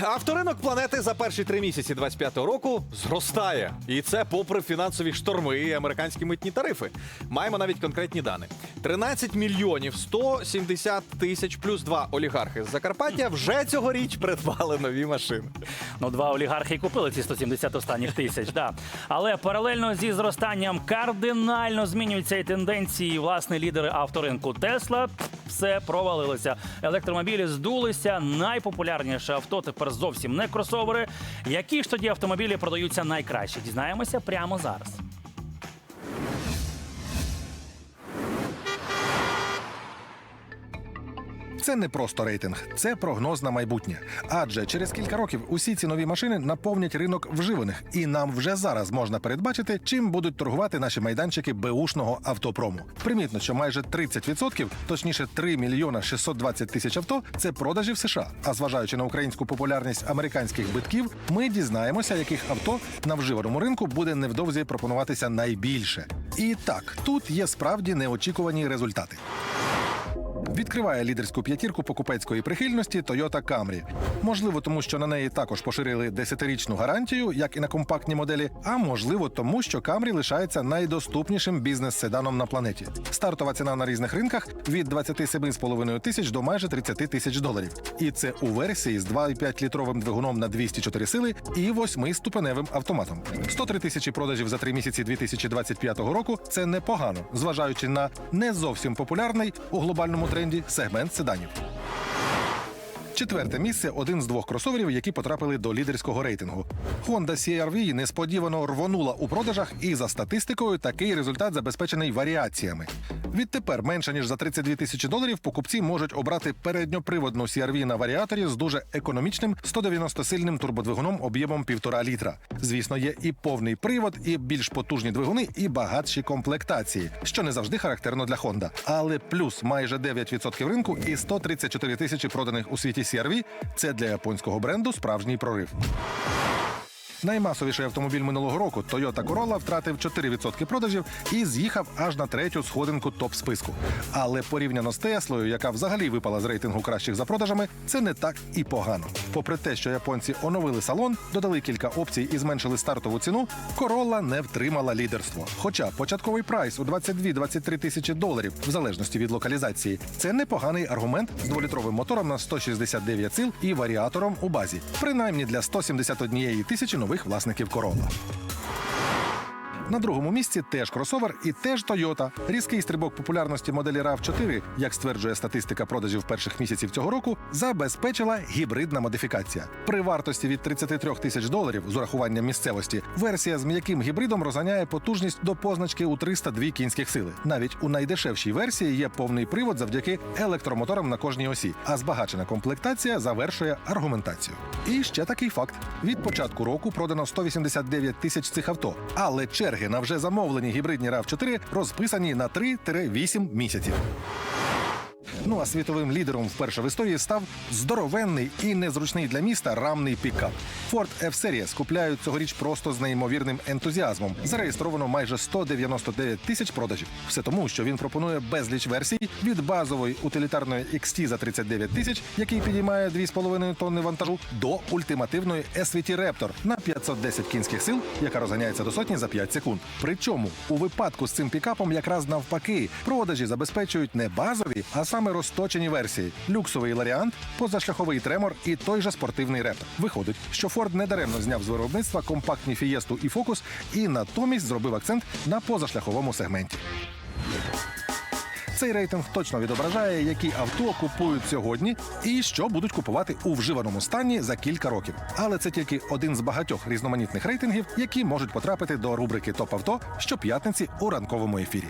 Авторинок планети за перші три місяці 25-го року зростає. І це попри фінансові шторми і американські митні тарифи. Маємо навіть конкретні дані: 13 мільйонів 170 тисяч плюс два олігархи з Закарпаття вже цьогоріч придбали нові машини. Ну, два олігархи купили ці 170 останніх тисяч. Да. Але паралельно зі зростанням кардинально змінюються і тенденції. Власне, лідери авторинку Тесла все провалилося. Електромобілі здулися. Найпопулярніше авто тепер зовсім не кросовери. Які ж тоді автомобілі продаються найкраще? Дізнаємося прямо зараз. Це не просто рейтинг, це прогноз на майбутнє. Адже через кілька років усі ці нові машини наповнять ринок вживаних, і нам вже зараз можна передбачити, чим будуть торгувати наші майданчики беушного автопрому. Примітно, що майже 30%, точніше 3 мільйона 620 тисяч авто, це продажі в США. А зважаючи на українську популярність американських битків, ми дізнаємося, яких авто на вживаному ринку буде невдовзі пропонуватися найбільше. І так, тут є справді неочікувані результати. Відкриває лідерську п'ятірку покупецької прихильності Toyota Camry. Можливо, тому що на неї також поширили 10-річну гарантію, як і на компактні моделі, а можливо, тому що Camry лишається найдоступнішим бізнес-седаном на планеті. Стартова ціна на різних ринках від 27,5 тисяч до майже 30 тисяч доларів. І це у версії з 2,5 літровим двигуном на 204 сили і 8-ступеневим автоматом. 103 тисячі продажів за три місяці 2025 року це непогано, зважаючи на не зовсім популярний у глобальному тренді сегмент седанів. Четверте місце один з двох кросоверів, які потрапили до лідерського рейтингу. Honda CR-V несподівано рвонула у продажах, і за статистикою такий результат забезпечений варіаціями. Відтепер менше ніж за 32 тисячі доларів покупці можуть обрати передньоприводну CR-V на варіаторі з дуже економічним 190-сильним турбодвигуном об'ємом 1,5 літра. Звісно, є і повний привод, і більш потужні двигуни, і багатші комплектації, що не завжди характерно для Honda. Але плюс майже 9% ринку і 134 тисячі проданих у світі CR-V – це для японського бренду справжній прорив. Наймасовіший автомобіль минулого року Toyota Corolla втратив 4% продажів і з'їхав аж на третю сходинку топ-списку. Але порівняно з Теслою, яка взагалі випала з рейтингу кращих за продажами, це не так і погано. Попри те, що японці оновили салон, додали кілька опцій і зменшили стартову ціну, Corolla не втримала лідерство. Хоча початковий прайс у 22-23 тисячі доларів, в залежності від локалізації, це непоганий аргумент з дволітровим мотором на 169 сил і варіатором у базі, принаймні для 171 тисячі нових власників Corolla. На другому місці теж кросовер і теж Toyota. Різкий стрибок популярності моделі rav 4 як стверджує статистика продажів перших місяців цього року, забезпечила гібридна модифікація. При вартості від 33 тисяч доларів з урахуванням місцевості версія з м'яким гібридом розганяє потужність до позначки у 302 кінських сили. Навіть у найдешевшій версії є повний привод завдяки електромоторам на кожній осі, а збагачена комплектація завершує аргументацію. І ще такий факт: від початку року продано 189 тисяч цих авто, але черги на вже замовлені гібридні rav 4 розписані на 3-8 місяців. Ну а світовим лідером вперше в історії став здоровенний і незручний для міста рамний пікап. Ford F-Series купляють цьогоріч просто з неймовірним ентузіазмом. Зареєстровано майже 199 тисяч продажів. Все тому, що він пропонує безліч версій від базової утилітарної XT за 39 тисяч, який підіймає 2,5 тонни вантажу, до ультимативної SVT Raptor на 510 кінських сил, яка розганяється до сотні за 5 секунд. Причому у випадку з цим пікапом якраз навпаки продажі забезпечують не базові, а саме розточені версії: люксовий ларіант, позашляховий тремор і той же спортивний рептор. Виходить, що Форд недаремно зняв з виробництва компактні фієсту і фокус, і натомість зробив акцент на позашляховому сегменті. Цей рейтинг точно відображає, які авто купують сьогодні і що будуть купувати у вживаному стані за кілька років. Але це тільки один з багатьох різноманітних рейтингів, які можуть потрапити до рубрики Топ авто щоп'ятниці у ранковому ефірі.